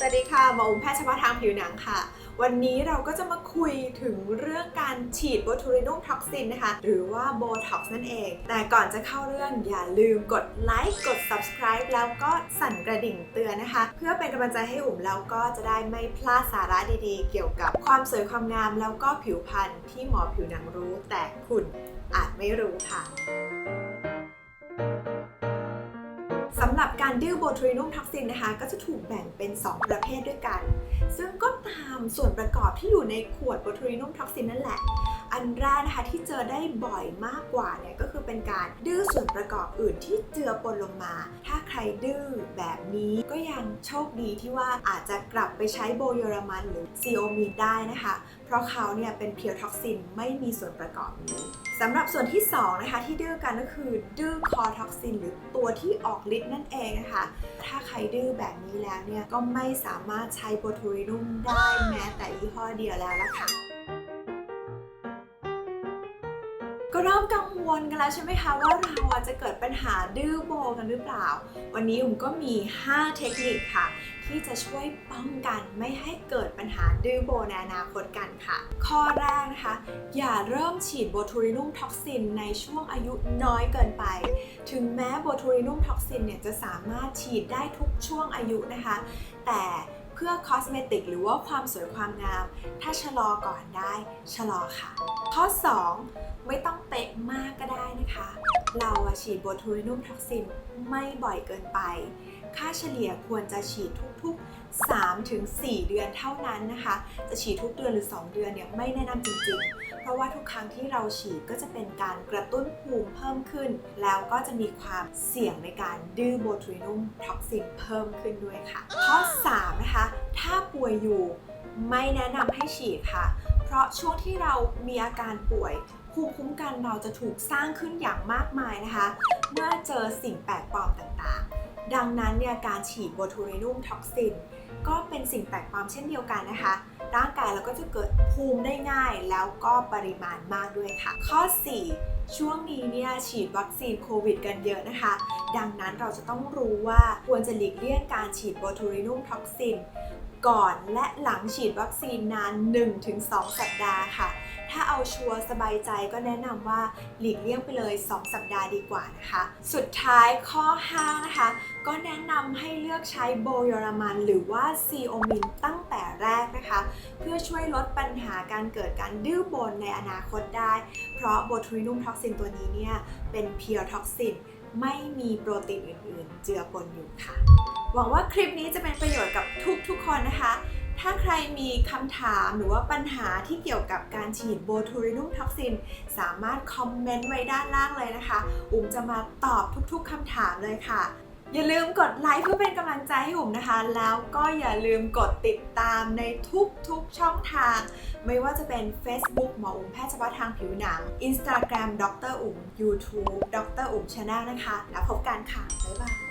สวัสดีค่ะหมออุ้มแพทย์เฉพาะทางผิวหนังค่ะ วันนี้เราก็จะมาคุยถึงเรื่องการฉีดโบทูลินุมท็อกซินนะคะ หรือว่าโบท็อกซ์นั่นเอง แต่ก่อนจะเข้าเรื่องอย่าลืมกดไลค์กด subscribe แล้วก็สั่นกระดิ่งเตือนนะคะ เพื่อเป็นกำลังใจให้อุ่มแล้วก็จะได้ไม่พลาดสาระดีๆ เกี่ยวกับความสวยความงามแล้วก็ผิวพรรณที่หมอผิวหนังรู้แต่คุณอาจไม่รู้ค่ะ สำหรับการดื้อโบทูรินุมท็อกซินนะคะก็จะถูกแบ่งเป็น 2 ประเภทด้วยกัน ซึ่งก็ตามส่วนประกอบที่อยู่ในขวดโบทูรินุมท็อกซินนั่นแหละ อันแรกนะคะที่เจอได้บ่อยมากกว่าเนี่ยก็คือเป็นการดื้อส่วนประกอบอื่นที่เจือปนลงมา ถ้าใครดื้อแบบนี้ก็ยังโชคดีที่ว่าอาจจะกลับไปใช้โบเยอรมันหรือซีโอมีนได้นะคะ เพราะเขาเนี่ยเป็นเพียวท็อกซินไม่มีส่วนประกอบนี้สำหรับส่วนที่สองนะคะที่ดื้อกันก็คือดื้อคอท็อกซินหรือตัวที่ออกฤทธิ์นั่นเองนะคะ ถ้าใครดื้อแบบนี้แล้วเนี่ยก็ไม่สามารถใช้โบทูรินุมได้แม้แต่ยี่ห้อเดียวแล้วล่ะค่ะ ก็เริ่มกังวลกันแล้วใช่ไหมคะว่าเราอะจะเกิดปัญหาดื้อโบกันหรือเปล่า วันนี้ผมก็มี 5 เทคนิคค่ะ ที่จะช่วยป้องกันไม่ให้เกิดปัญหาดื้อโบในอนาคตกันค่ะ ข้อแรกนะคะ อย่าเริ่มฉีดโบทูรินุมท็อกซินในช่วงอายุน้อยเกินไป ถึงแม้โบทูรินุมท็อกซินเนี่ยจะสามารถฉีดได้ทุกช่วงอายุนะคะ แต่ พื่อคอสเมติกหรือว่าความสวยความงาม ถ้าชะลอก่อนได้ชะลอค่ะ ข้อ 2 ไม่ต้องเป๊ะมากก็ได้นะคะ เราฉีดโบทูลินุมท็อกซินไม่บ่อยเกินไป ค่าเฉลี่ยควรจะฉีดทุกๆ 3-4 เดือนเท่านั้นนะคะ จะฉีดทุกเดือนหรือ 2 เดือนเนี่ยไม่แนะนำจริงๆ เพราะว่าทุกครั้งที่เราฉีดก็จะเป็นการกระตุ้นภูมิเพิ่มขึ้น แล้วก็จะมีความเสี่ยงในการดื้อโบทูลินุมท็อกซินเพิ่มขึ้นด้วยค่ะ ข้อ 3 นะคะ ถ้าป่วยอยู่ไม่แนะนำให้ฉีดค่ะ เพราะช่วงที่เรามีอาการป่วยภูมิคุ้มกันเราจะถูกสร้างขึ้นอย่างมากมายนะคะ เมื่อเจอสิ่งแปลกปลอมต่าง ดังนั้นเนี่ยการฉีดโบทูรินุมท็อกซินก็เป็นสิ่งแปลกปลอมเช่นเดียวกันนะคะ ร่างกายเราก็จะเกิดภูมิได้ง่ายแล้วก็ปริมาณมากด้วยค่ะ ข้อ 4 ช่วงนี้เนี่ยฉีดวัคซีนโควิดกันเยอะนะคะ ดังนั้นเราจะต้องรู้ว่าควรจะหลีกเลี่ยงการฉีดโบทูรินุมท็อกซิน ก่อนและหลังฉีดวัคซีนนาน 1-2 สัปดาห์ค่ะ ถ้าเอาชัวร์สบายใจก็แนะนำว่าหลีกเลี่ยงไปเลย 2 สัปดาห์ดีกว่านะคะ สุดท้ายข้อ 5 นะคะ ก็แนะนำให้เลือกใช้โบยอรมันหรือว่าซีโอมินตั้งแต่แรกนะคะ เพื่อช่วยลดปัญหาการเกิดการดื้อโบนในอนาคตได้ เพราะโบทูลินุมท็อกซินตัวนี้เนี่ยเป็นเพียวท็อกซิน ไม่มีโปรตีนอื่นๆ เจือปนอยู่ค่ะ หวังว่าคลิปนี้จะเป็นประโยชน์กับทุกๆคนนะคะ ถ้าใครมีคำถามหรือว่าปัญหาที่เกี่ยวกับการฉีดโบทูลินุมท็อกซิน สามารถคอมเมนต์ไว้ด้านล่างเลยนะคะ อุ๋มจะมาตอบทุกๆคำถามเลยค่ะ อย่าลืมกดไลค์เพื่อเป็นกำลังใจให้อุ๋มนะคะ แล้วก็อย่าลืมกดติดตามในทุกๆช่องทาง ไม่ว่าจะเป็น Facebook หมออุ๋มแพทย์เฉพาะทางผิวหนัง Instagram ดรอุ๋ม YouTube ดรอุ๋มชาแนลนะคะ แล้วพบกันค่ะ บ๊ายบาย